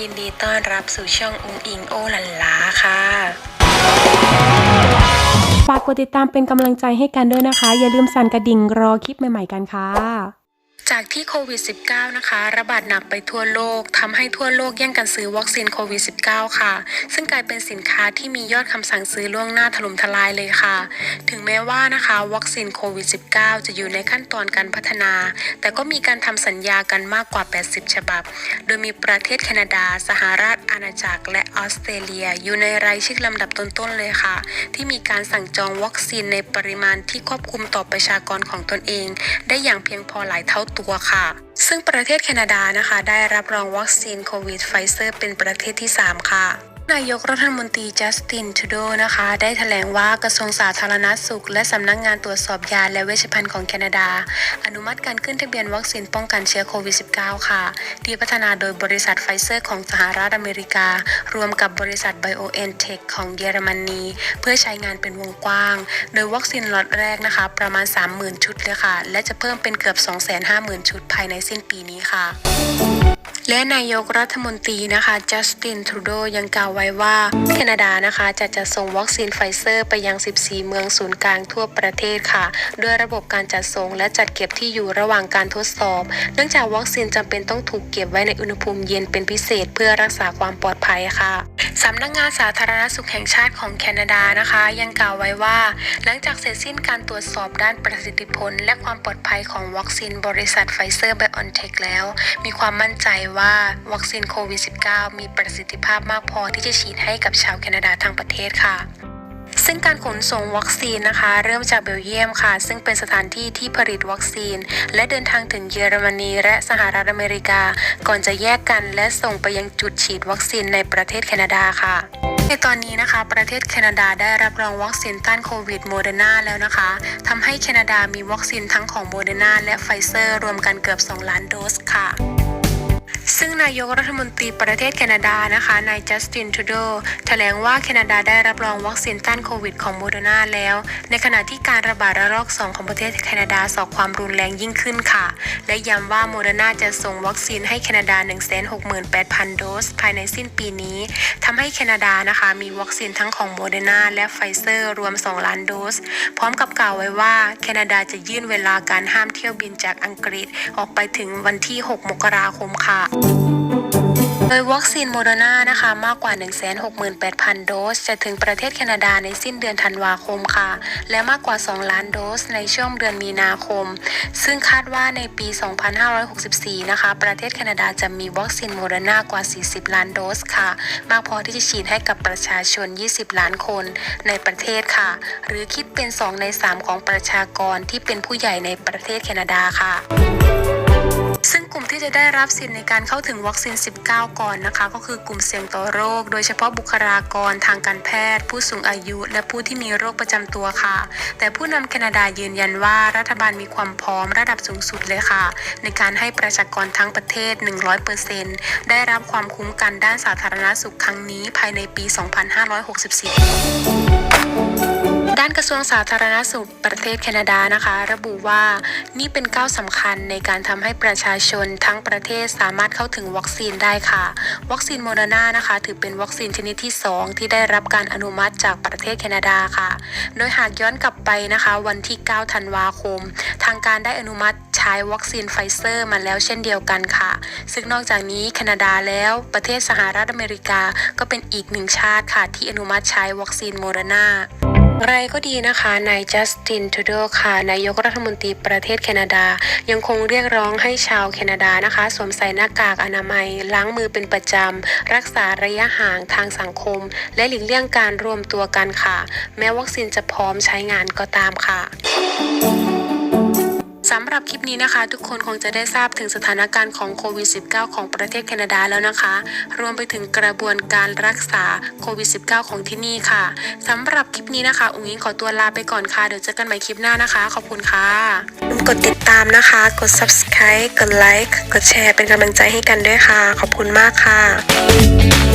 ยินดีต้อนรับสู่ช่องอุงอิงโอหลันลาค่ะ ฝากกดติดตามเป็นกำลังใจให้กันด้วยนะคะ อย่าลืมสั่นกระดิ่งรอคลิปใหม่ๆกันค่ะ จากที่โควิด -19 นะคะ ระบาดหนักไปทั่วโลกทำให้ทั่วโลกแย่งกันซื้อวัคซีนโควิด -19 ค่ะ ซึ่งกลายเป็นสินค้าที่มียอดคำสั่งซื้อล่วงหน้าถล่มทลายเลยค่ะ ถึงแม้ว่านะคะวัคซีนโควิด -19 จะอยู่ในขั้นตอนการพัฒนา แต่ก็มีการทำสัญญากันมากกว่า 80 ฉบับ โดยมีประเทศแคนาดา สหราชอาณาจักร และออสเตรเลีย อยู่ในรายชื่อลำดับต้นๆเลยค่ะ ที่มีการสั่งจองวัคซีนในปริมาณที่ควบคุมต่อประชากรของตนเอง ได้อย่างเพียงพอหลายเท่าตัวค่ะ ซึ่งประเทศแคนาดานะคะ ได้รับรองวัคซีนโควิดไฟเซอร์เป็นประเทศที่ 3 ค่ะ นายกรัฐมนตรีจัสตินทูโดนะคะ ได้แถลงว่ากระทรวงสาธารณสุข และสำนักงงานตรวจสอบยาและเวชภัณฑ์ของแคนาดา อนุมัติการขึ้นทะเบียนวัคซีนป้องกันเชื้อโควิด -19 ค่ะ ที่พัฒนาโดยบริษัทไฟเซอร์ของสหรัฐอเมริกา รวมกับบริษัท BioNTech ของเยอรมนี เพื่อใช้งานเป็นวงกว้าง โดยวัคซีนล็อตแรกนะคะ ประมาณ 30,000 ชุดเลยค่ะ และจะเพิ่มเป็นเกือบ 250,000 ชุดภายในสิ้นปีนี้ค่ะ และนายกรัฐมนตรีนะคะจัสตินทรูโดยังกล่าวไว้ว่าแคนาดานะคะจะจัดส่งวัคซีนไฟเซอร์ไปยัง 14 เมืองศูนย์กลางทั่วประเทศค่ะ ด้วยระบบการจัดส่งและจัดเก็บที่อยู่ระหว่างการทดสอบ เนื่องจากวัคซีนจำเป็นต้องถูกเก็บไว้ในอุณหภูมิเย็นเป็นพิเศษ เพื่อรักษาความปลอดภัยค่ะสำนักงานสาธารณสุขแห่งชาติของแคนาดานะคะ ยังกล่าวไว้ว่า หลังจากเสร็จสิ้นการตรวจสอบด้านประสิทธิผล และความปลอดภัยของวัคซีนบริษัทไฟเซอร์ไบออนเทคแล้ว มีความมั่นใจว่าวัคซีนโควิด -19 มีประสิทธิภาพมากพอที่จะฉีดให้กับชาวแคนาดาทั้งประเทศค่ะซึ่งการขนส่งวัคซีนนะคะ เริ่มจากเบลเยียมค่ะ ซึ่งเป็นสถานที่ที่ผลิตวัคซีน และเดินทางถึงเยอรมนีและสหรัฐอเมริกา ก่อนจะแยกกันและส่งไปยังจุดฉีดวัคซีนในประเทศแคนาดาค่ะในตอนนี้นะคะ ประเทศแคนาดาได้รับรองวัคซีนต้านโควิดโมเดอร์นาแล้วนะคะทำให้แคนาดามีวัคซีนทั้งของโมเดอร์นาและไฟเซอร์รวมกันเกือบ 2 ล้านโดสค่ะ ซึ่งนายกรัฐมนตรีประเทศแคนาดานะคะ นายจัสตินทูโดแถลงว่าแคนาดาได้รับรองวัคซีนต้านโควิดของโมเดอร์นาแล้ว ในขณะที่การระบาดระลอก 2 ของประเทศแคนาดาสอกความรุนแรงยิ่งขึ้นค่ะ และย้ำว่าโมเดอร์นาจะส่งวัคซีนให้แคนาดา 168,000 โดส ภายในสิ้นปีนี้ทำให้แคนาดานะคะมีวัคซีนทั้งของโมเดอร์นาและไฟเซอร์รวม 2 ล้านโดส พร้อมกับกล่าวไว้ว่าแคนาดาจะยื่นเวลาการห้ามเที่ยวบินจากอังกฤษออกไปถึงวันที่ 6 มกราคมค่ะโดยวัคซีนโมเดอร์นานะคะมากกว่า 168,000 โดส จะถึงประเทศแคนาดาในสิ้นเดือนธันวาคมค่ะ และมากกว่า 2 ล้านโดสในช่วงเดือนมีนาคม ซึ่งคาดว่าในปี 2564 นะคะ ประเทศแคนาดาจะมีวัคซีนโมเดอร์นากว่า 40 ล้านโดสค่ะ มากพอที่จะฉีดให้กับประชาชน 20 ล้านคนในประเทศค่ะ หรือคิดเป็น 2 ใน 3 ของประชากรที่เป็นผู้ใหญ่ในประเทศแคนาดาค่ะ ที่จะได้รับสิทธิ์ในการเข้าถึงวัคซีน 19 ก่อนนะคะ ก็คือกลุ่มเสี่ยงต่อโรค โดยเฉพาะบุคลากรทางการแพทย์ ผู้สูงอายุ และผู้ที่มีโรคประจำตัวค่ะ แต่ผู้นำแคนาดายืนยันว่ารัฐบาลมีความพร้อมระดับสูงสุดเลยค่ะ ในการให้ประชากรทั้งประเทศ 100%ได้รับความคุ้มกันด้านสาธารณสุขครั้งนี้ภายในปี 2564 ด้านกระทรวงสาธารณสุขประเทศแคนาดานะคะ ระบุว่านี่เป็นก้าวสำคัญในการทำให้ประชาชนทั้งประเทศสามารถเข้าถึงวัคซีนได้ค่ะ วัคซีนโมเดอร์นานะคะ ถือเป็นวัคซีนชนิดที่ 2 ที่ได้รับการอนุมัติจากประเทศแคนาดาค่ะ โดยหากย้อนกลับไปนะคะ วันที่ 9 ธันวาคม ทางการได้อนุมัติใช้วัคซีนไฟเซอร์มาแล้วเช่นเดียวกันค่ะ ซึ่งนอกจากนี้แคนาดาแล้วประเทศสหรัฐอเมริกาก็เป็นอีกหนึ่งชาติค่ะ ที่อนุมัติใช้วัคซีนโมเดอร์นา ไรก็ดีนะคะนายจัสตินทูโดค่ะนายกรัฐมนตรีประเทศแคนาดา ยังคงเรียกร้องให้ชาวแคนาดานะคะ สวมใส่หน้ากากอนามัย ล้างมือเป็นประจำ รักษาระยะห่างทางสังคม และหลีกเลี่ยงการรวมตัวกันค่ะ แม้วัคซีนจะพร้อมใช้งานก็ตามค่ะำหรับคลิปนี้นะคะ ทุกคนคงจะได้ทราบถึงสถานการณ์ของโควิด -19 ของประเทศแคนาดาแล้วนะคะ รวมไปถึงกระบวนการรักษาโควิด -19 ของที่นี่ค่ะสำหรับคลิปนี้นะคะ อุ้งอิงขอตัวลาไปก่อนค่ะ เดี๋ยวเจอกันใหม่คลิปหน้านะคะ ขอบคุณค่ะ กดติดตามนะคะ กด subscribe กดไลค์กดแชร์เป็นกำลังใจให้กันด้วยค่ะ ขอบคุณมากค่ะ